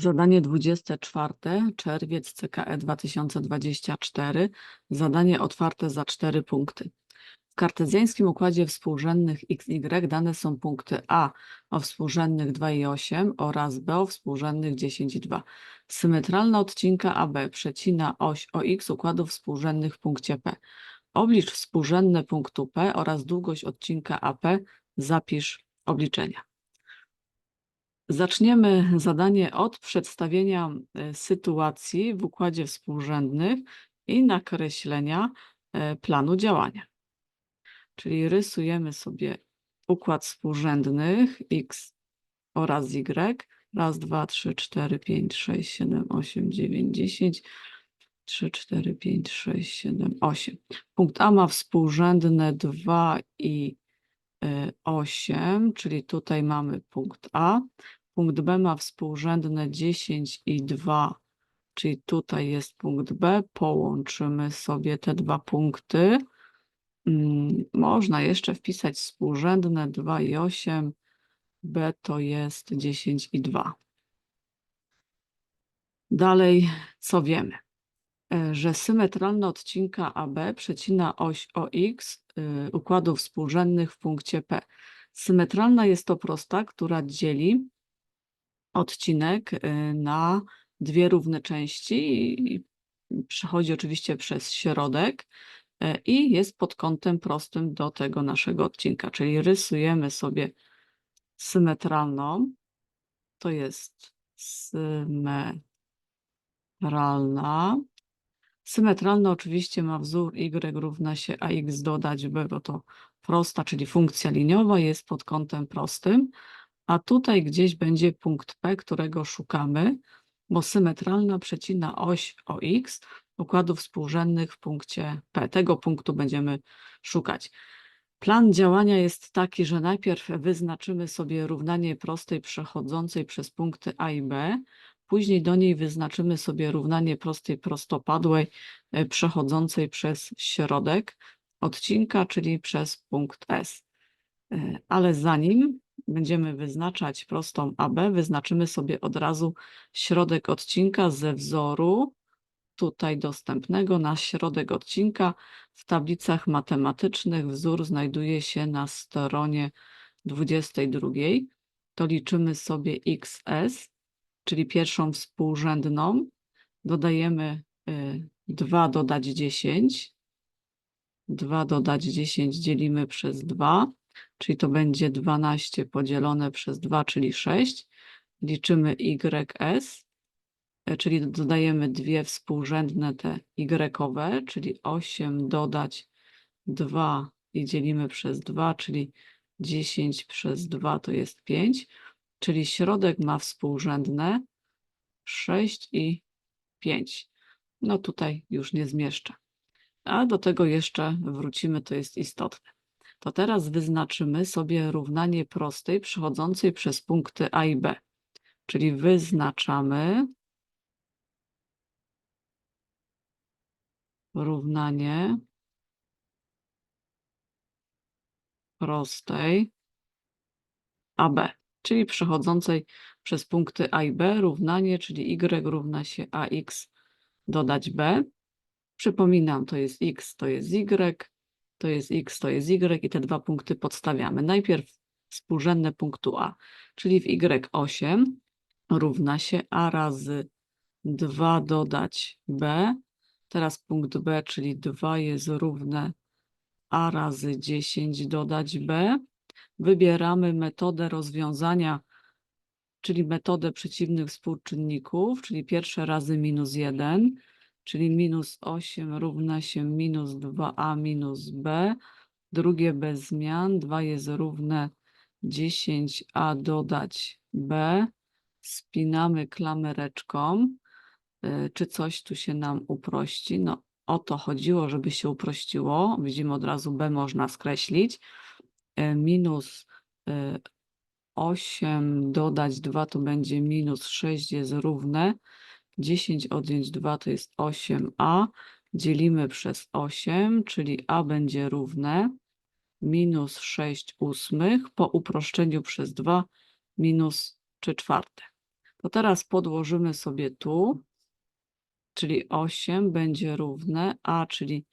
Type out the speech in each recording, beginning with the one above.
Zadanie 24, czerwiec CKE 2024. Zadanie otwarte za 4 punkty. W kartezjańskim układzie współrzędnych XY dane są punkty A o współrzędnych 2 i 8 oraz B o współrzędnych 10 i 2. Symetralna odcinka AB przecina oś OX układów współrzędnych w punkcie P. Oblicz współrzędne punktu P oraz długość odcinka AP. Zapisz obliczenia. Zaczniemy zadanie od przedstawienia e, sytuacji w układzie współrzędnych i nakreślenia e, planu działania. Czyli rysujemy sobie układ współrzędnych x oraz y. Raz, dwa, trzy, cztery, pięć, sześć, siedem, osiem, dziewięć, dziesięć. Trzy, cztery, pięć, sześć, siedem, osiem. Punkt A ma współrzędne 2 i 8, czyli tutaj mamy punkt A. Punkt B ma współrzędne 10 i 2, czyli tutaj jest punkt B. Połączymy sobie te dwa punkty. Mm, Można jeszcze wpisać współrzędne 2 i 8. B to jest 10 i 2. Dalej, co wiemy? E, Że symetralna odcinka AB przecina oś OX y, układów współrzędnych w punkcie P. Symetralna jest to prosta, która dzieli odcinek y, na dwie równe części i przechodzi oczywiście przez środek e, i jest pod kątem prostym do tego naszego odcinka. Czyli rysujemy sobie symetralną. To jest symetralna. Symetralna oczywiście ma wzór y równa się ax dodać b, bo to prosta, czyli funkcja liniowa jest pod kątem prostym, a tutaj gdzieś będzie punkt P, którego szukamy, bo symetralna przecina oś OX układów współrzędnych w punkcie P. Tego punktu będziemy szukać. Plan działania jest taki, że najpierw wyznaczymy sobie równanie prostej przechodzącej przez punkty A i B, później do niej wyznaczymy sobie równanie prostej prostopadłej e, przechodzącej przez środek odcinka, czyli przez punkt S. E, Ale zanim będziemy wyznaczać prostą AB, wyznaczymy sobie od razu środek odcinka ze wzoru tutaj dostępnego na środek odcinka. W tablicach matematycznych wzór znajduje się na stronie 22. To liczymy sobie XS, czyli pierwszą współrzędną. Dodajemy y, 2 dodać 10. 2 dodać 10 dzielimy przez 2, czyli to będzie 12 podzielone przez 2, czyli 6. Liczymy YS, e, czyli dodajemy dwie współrzędne te Y-owe, czyli 8 dodać 2 i dzielimy przez 2, czyli 10 przez 2 to jest 5, czyli środek ma współrzędne 6 i 5. No tutaj już nie zmieszczę. A do tego jeszcze wrócimy, to jest istotne. To teraz wyznaczymy sobie równanie prostej przechodzącej przez punkty A i B. Czyli wyznaczamy równanie prostej AB, czyli przechodzącej przez punkty A i B, równanie, czyli y równa się ax dodać b. Przypominam, to jest x, to jest y, to jest x, to jest y i te dwa punkty podstawiamy. Najpierw współrzędne punktu A, czyli w y8 równa się a razy 2 dodać b. Teraz punkt b, czyli 2 jest równe a razy 10 dodać b. Wybieramy metodę rozwiązania, czyli metodę przeciwnych współczynników, czyli pierwsze razy minus 1, czyli minus 8 równa się minus 2a minus b. Drugie bez zmian, 2 jest równe 10a dodać b. Spinamy klamereczką. Y, Czy coś tu się nam uprości? No, o to chodziło, żeby się uprościło. Widzimy od razu b można skreślić. Y, Minus y, 8 dodać 2 to będzie minus 6 jest równe. 10 odjąć 2 to jest 8a. Dzielimy przez 8, czyli a będzie równe minus 6 ósmych po uproszczeniu przez 2 minus 3 czwarte. To teraz podłożymy sobie tu, czyli 8 będzie równe a, czyli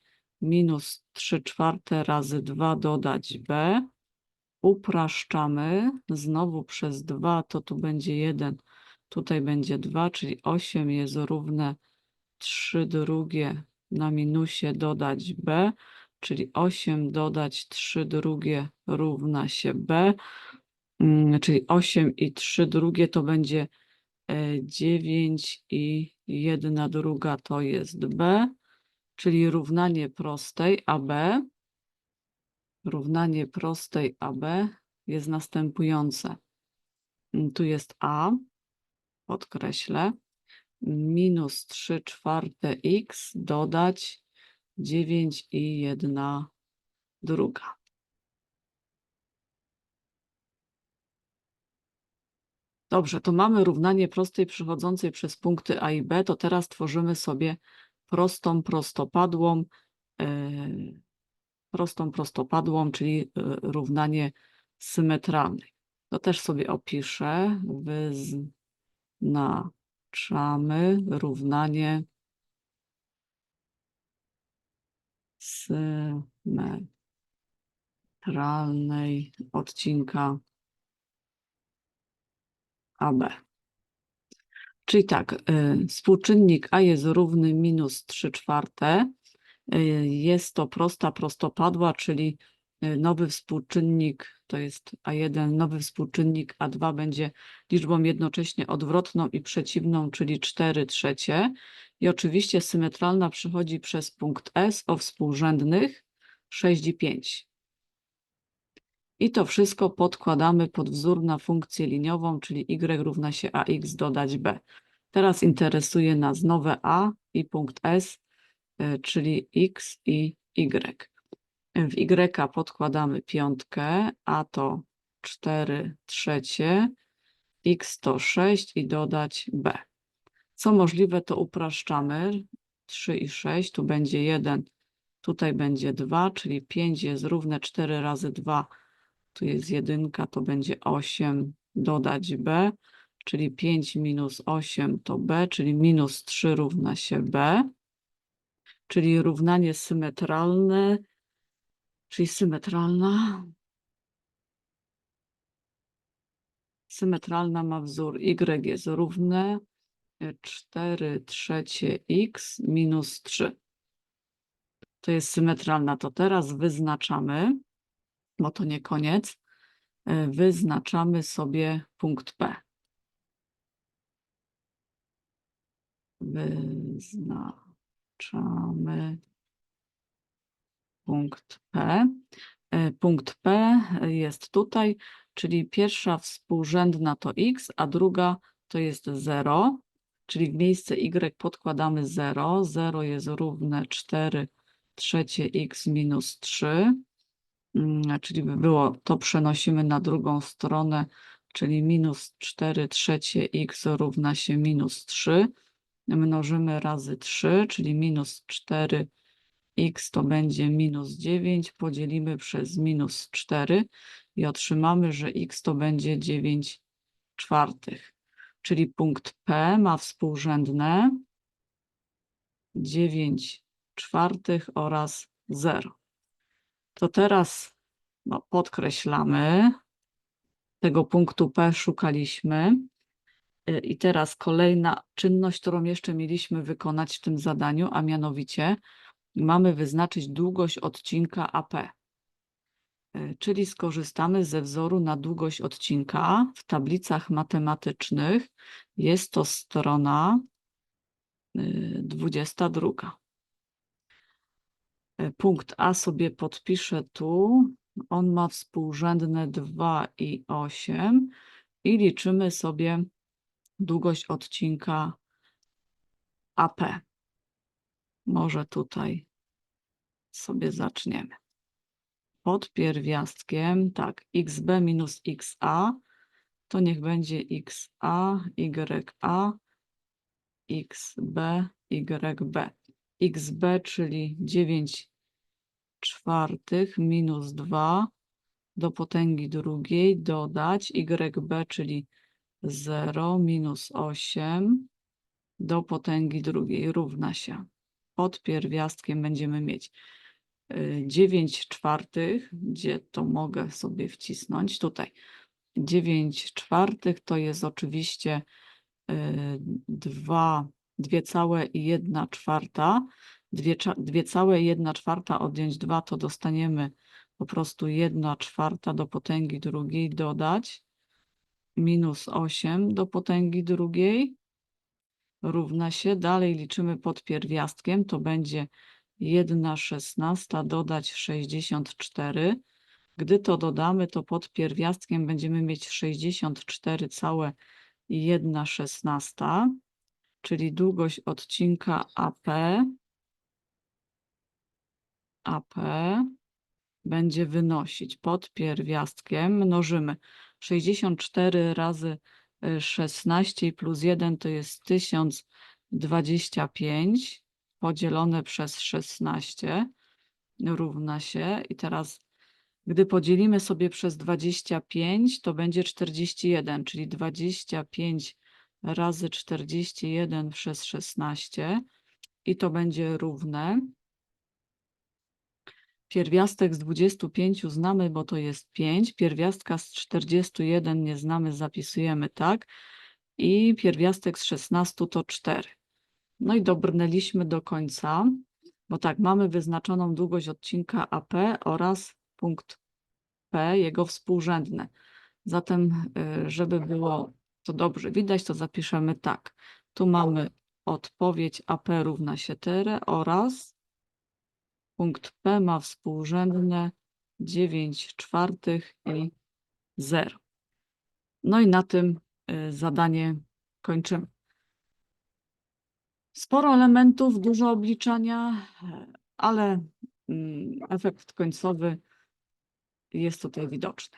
minus 3 czwarte razy 2 dodać b. Upraszczamy, znowu przez 2 to tu będzie 1, tutaj będzie 2, czyli 8 jest równe 3 drugie na minusie dodać b, czyli 8 dodać 3 drugie równa się b, mm, czyli 8 i 3 drugie to będzie e, 9 i 1 druga to jest b, czyli równanie prostej AB. Równanie prostej AB jest następujące. Tu jest A, podkreślę, minus 3 czwarte x dodać 9 i 1 druga. Dobrze, to mamy równanie prostej przechodzącej przez punkty A i B, to teraz tworzymy sobie prostą prostopadłą, e, prostą prostopadłą, czyli e, równanie symetralne. To też sobie opiszę. Wyznaczamy równanie symetralnej odcinka AB. Czyli tak, y, współczynnik A jest równy minus 3 czwarte. Y, Jest to prosta prostopadła, czyli y, nowy współczynnik to jest A1, nowy współczynnik A2 będzie liczbą jednocześnie odwrotną i przeciwną, czyli 4 trzecie. I oczywiście symetralna przechodzi przez punkt S o współrzędnych 6 i 5. I to wszystko podkładamy pod wzór na funkcję liniową, czyli y równa się ax dodać b. Teraz interesuje nas nowe a i punkt s, y, czyli x i y. W y podkładamy piątkę, a to 4 trzecie, x to 6 i dodać b. Co możliwe, to upraszczamy. 3 i 6, tu będzie 1, tutaj będzie 2, czyli 5 jest równe 4 razy 2, tu jest jedynka, to będzie 8 dodać b, czyli 5 minus 8 to b, czyli minus 3 równa się b, czyli równanie symetralne, czyli symetralna. Symetralna ma wzór y jest równe 4 trzecie x minus 3. To jest symetralna, to teraz wyznaczamy bo to nie koniec, e, wyznaczamy sobie punkt P. Wyznaczamy punkt P. E, Punkt P jest tutaj, czyli pierwsza współrzędna to x, a druga to jest 0, czyli w miejsce y podkładamy 0. 0 jest równe 4 trzecie x minus 3 Mm, czyli by było, to przenosimy na drugą stronę, czyli minus 4 trzecie x równa się minus 3. Mnożymy razy 3, czyli minus 4 x to będzie minus 9, podzielimy przez minus 4 i otrzymamy, że x to będzie 9 czwartych. Czyli punkt P ma współrzędne 9 czwartych oraz 0 to teraz no, podkreślamy. Tego punktu P szukaliśmy. Y, I teraz kolejna czynność, którą jeszcze mieliśmy wykonać w tym zadaniu, a mianowicie mamy wyznaczyć długość odcinka AP. Y, czyli skorzystamy ze wzoru na długość odcinka. W tablicach matematycznych jest to strona 22. E, punkt A sobie podpiszę tu. On ma współrzędne 2 i 8 i liczymy sobie długość odcinka AP. Może tutaj sobie zaczniemy. Pod pierwiastkiem, tak, xb minus xa, to niech będzie xa, ya, xb, yb. xb, czyli 9 czwartych minus 2 do potęgi drugiej dodać YB, czyli 0 minus 8 do potęgi drugiej równa się. Pod pierwiastkiem będziemy mieć y, 9 czwartych, gdzie to mogę sobie wcisnąć tutaj. 9 czwartych to jest oczywiście y, 2, 2 całe i 1 czwarta. 2, 2 całe 1 czwarta odjąć 2 to dostaniemy po prostu 1 czwarta do potęgi drugiej dodać minus 8 do potęgi drugiej równa się, dalej liczymy pod pierwiastkiem, to będzie 1 szesnasta dodać 64. Gdy to dodamy, to pod pierwiastkiem będziemy mieć 64 całe i 1 szesnasta, czyli długość odcinka AP AP będzie wynosić pod pierwiastkiem, mnożymy 64 razy y, 16 plus 1 to jest 1025 podzielone przez 16 równa się. I teraz gdy podzielimy sobie przez 25 to będzie 41, czyli 25 razy 41 przez 16 i to będzie równe Pierwiastek z 25 znamy, bo to jest 5. Pierwiastka z 41 nie znamy, zapisujemy tak. I pierwiastek z 16 to 4. No i dobrnęliśmy do końca, bo tak, mamy wyznaczoną długość odcinka AP oraz punkt P, jego współrzędne. Zatem, y, żeby było to dobrze widać, to zapiszemy tak. Tu mamy odpowiedź AP równa się tyle oraz Punkt P ma współrzędne 9 czwartych i 0. No i na tym y, zadanie kończymy. Sporo elementów, dużo obliczania, ale mm, efekt końcowy jest tutaj widoczny.